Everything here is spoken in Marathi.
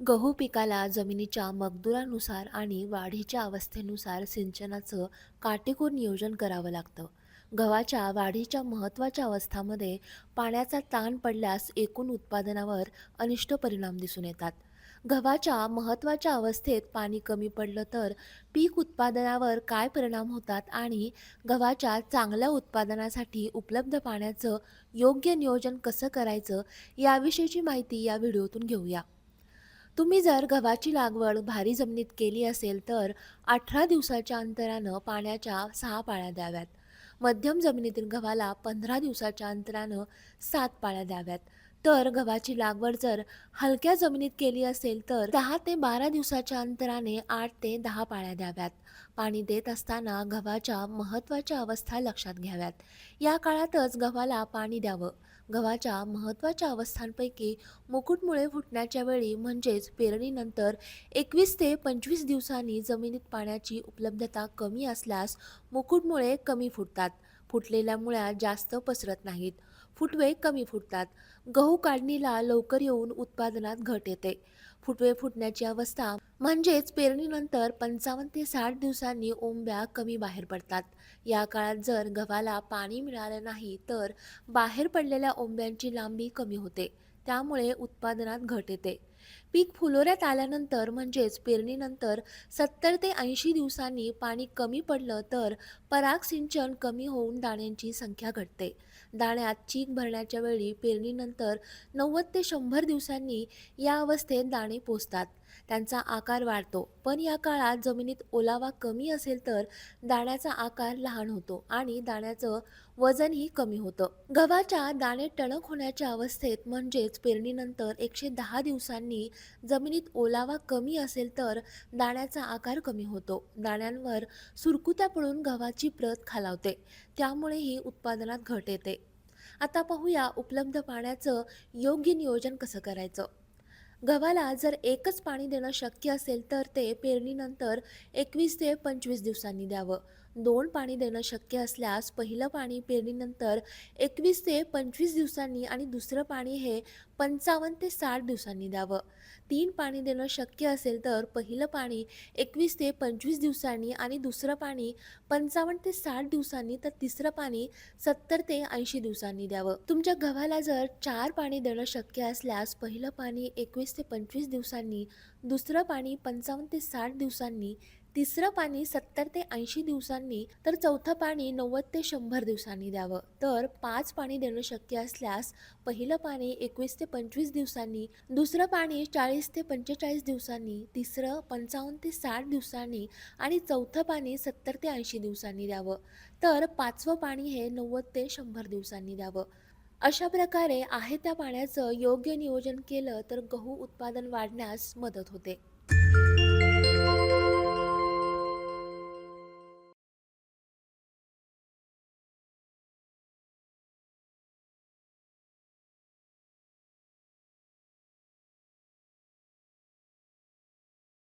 गहू पिकाला जमिनीच्या मगदुरानुसार आणि वाढीच्या अवस्थेनुसार सिंचनाचं काटेकोर नियोजन करावं लागतं. गव्हाच्या वाढीच्या महत्त्वाच्या अवस्थामध्ये पाण्याचा ताण पडल्यास एकूण उत्पादनावर अनिष्ट परिणाम दिसून येतात. गव्हाच्या महत्त्वाच्या अवस्थेत पाणी कमी पडलं तर पीक उत्पादनावर काय परिणाम होतात आणि गव्हाच्या चांगल्या उत्पादनासाठी उपलब्ध पाण्याचं योग्य नियोजन कसं करायचं याविषयीची माहिती या व्हिडिओतून घेऊया. तुम्ही जर गव्हाची लागवड भारी जमिनीत केली असेल तर अठरा दिवसाच्या अंतरानं पाण्याच्या सहा पाळ्या द्याव्यात. मध्यम जमिनीतील गव्हाला पंधरा दिवसाच्या अंतरानं सात पाळ्या द्याव्यात. तर गव्हाची लागवड जर हलक्या जमिनीत केली असेल तर दहा ते बारा दिवसाच्या अंतराने आठ ते दहा पाळ्या द्याव्यात. पाणी देत असताना गव्हाच्या महत्त्वाच्या अवस्था लक्षात घ्याव्यात. या काळातच गव्हाला पाणी द्यावं. गव्हाच्या महत्त्वाच्या अवस्थांपैकी मुकुटमुळे फुटण्याच्या वेळी म्हणजेच पेरणीनंतर एकवीस ते पंचवीस दिवसांनी जमिनीत पाण्याची उपलब्धता कमी असल्यास मुकुटमुळे कमी फुटतात. फुटलेल्या मुळ्या जास्त पसरत नाहीत. फुटवे कमी फुटतात. गहू काढणीला लवकर येऊन उत्पादनात घट येते. फुटवे फुटण्याची अवस्था म्हणजेच पेरणीनंतर पंचावन्न ते साठ दिवसांनी ओंब्या कमी बाहेर पडतात. या काळात जर गव्हाला पाणी मिळालं नाही तर बाहेर पडलेल्या ओंब्यांची लांबी कमी होते. त्यामुळे उत्पादनात घट येते. पीक फुलोऱ्यात आल्यानंतर म्हणजेच पेरणीनंतर सत्तर ते ऐंशी दिवसांनी पाणी कमी पडलं तर पराग सिंचन कमी होऊन दाण्यांची संख्या घटते. दाण्यात चीक भरण्याच्या वेळी पेरणीनंतर नव्वद ते शंभर दिवसांनी या अवस्थेत दाणे पोचतात त्यांचा आकार वाढतो. पण या काळात जमिनीत ओलावा कमी असेल तर दाण्याचा आकार लहान होतो आणि दाण्याचं वजनही कमी होतं. गव्हाच्या दाणे टणक होण्याच्या अवस्थेत म्हणजेच पेरणीनंतर एकशे दहा दिवसांनी जमिनीत ओलावा कमी असेल तर दाण्याचा आकार कमी होतो. दाण्यांवर सुरकुत्या पडून गव्हाची प्रत खालावते. त्यामुळेही उत्पादनात घट येते. आता पाहूया उपलब्ध पाण्याचं योग्य नियोजन कसं करायचं? गव्हाला जर एकच पाणी देणं शक्य असेल तर ते पेरणीनंतर एकवीस ते पंचवीस दिवसांनी द्यावं. दोन पाणी देणं शक्य असल्यास पहिलं पाणी पेरणीनंतर एकवीस ते पंचवीस दिवसांनी आणि दुसरं पाणी हे पंचावन्न ते साठ दिवसांनी द्यावं. तीन पाणी देणं शक्य असेल तर पहिलं पाणी एकवीस ते पंचवीस दिवसांनी आणि दुसरं पाणी पंचावन्न ते साठ दिवसांनी तर तिसरं पाणी सत्तर ते ऐंशी दिवसांनी द्यावं. तुमच्या गव्हाला जर चार पाणी देणं शक्य असल्यास पहिलं पाणी एकवीस ते पंचवीस दिवसांनी दुसरं पाणी पंचावन्न ते साठ दिवसांनी तिसरं पाणी सत्तर ते ऐंशी दिवसांनी तर चौथं पाणी नव्वद ते शंभर दिवसांनी द्यावं. तर पाच पाणी देणं शक्य असल्यास पहिलं पाणी एकवीस ते पंचवीस दिवसांनी दुसरं पाणी चाळीस ते पंचेचाळीस दिवसांनी तिसरं पंचावन्न ते साठ दिवसांनी आणि चौथं पाणी सत्तर ते ऐंशी दिवसांनी द्यावं. तर पाचवं पाणी हे नव्वद ते शंभर दिवसांनी द्यावं. अशा प्रकारे आहे त्या पाण्याचं योग्य नियोजन केलं तर गहू उत्पादन वाढण्यास मदत होते.